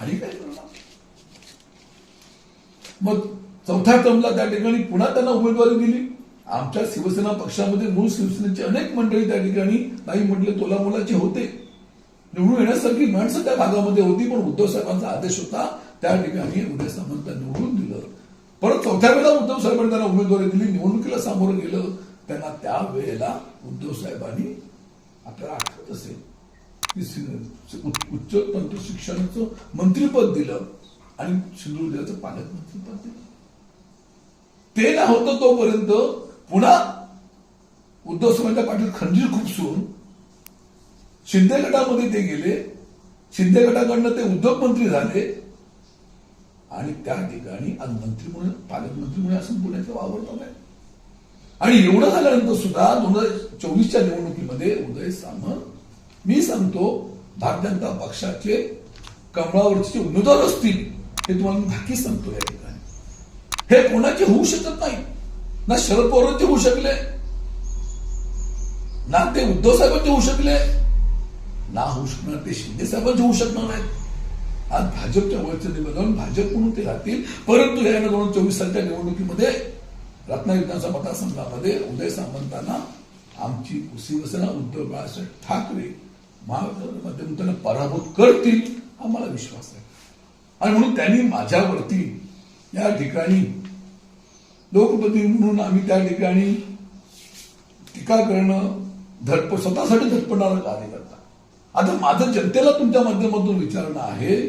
आणि काय करणार मग चौथ्या टर्मला त्या ठिकाणी पुन्हा त्यांना उमेदवारी दिली. आमच्या शिवसेना पक्षामध्ये मूळ शिवसेनेचे अनेक मंडळी त्या ठिकाणी नाही म्हटले तोला होते. निवडून येण्यासारखी माणसं त्या भागामध्ये होती पण उद्धव साहेबांचा आदेश होता. त्या ठिकाणी उदय सामंत निवडून दिलं. परत चौथ्या वेळेला उद्धव साहेबांनी त्यांना उमेदवारी दिली. निवडणुकीला सामोरं गेलं. त्यांना त्या वेळेला उद्धव साहेबांनी आपल्याला आठवत असेल. उच्च तंत्र शिक्षणाचं मंत्रीपद दिलं आणि सिंधुदुर्गाचं जिल्ह्याचं पालकमंत्रीपद दिलं. ते ना होतं तोपर्यंत पुन्हा उद्धव साहेबांच्या पाठीत खंजीर खुपसून शिंदे गटामध्ये ते गेले. शिंदे गटाकडनं ते उद्योग मंत्री झाले. आणि त्या ठिकाणी आज मंत्री म्हणून पालकमंत्री म्हणून असं पुण्याचं वावरत आहे आणि एवढं झाल्यानंतर सुद्धा दोन हजार चोवीसच्या निवडणुकीमध्ये उदय सामंत मी सांगतो भारतीय जनता पक्षाचे कमळावरचे जे उमेदवार असतील हे तुम्हाला मी नक्कीच सांगतो या ठिकाणी. हे कोणाचे होऊ शकत नाही. ना शरद पवारांचे होऊ शकले. ना ते उद्धव साहेबांचे होऊ शकले. ना होऊ शकणार ते शिंदे साहेबांचे होऊ शकणार नाहीत. आज भाजपच्या वरचं निवेदन भाजप म्हणून ते राहतील. परंतु या दोन हजार चोवीस सालच्या निवडणुकीमध्ये रत्नागिरी विधानसभा मतदारसंघामध्ये उदय सामंतांना आमची शिवसेना उद्धव बाळासाहेब ठाकरे महाराष्ट्राच्या माध्यमातून त्यांना पराभूत करतील हा मला विश्वास आहे. आणि म्हणून त्यांनी माझ्यावरती या ठिकाणी लोकप्रतिनिधी म्हणून आम्ही त्या ठिकाणी टीका करणं धडप स्वतःसाठी धडपडणारं कार्य करता आता माझं जनतेला तुमच्या माध्यमातून विचारणं आहे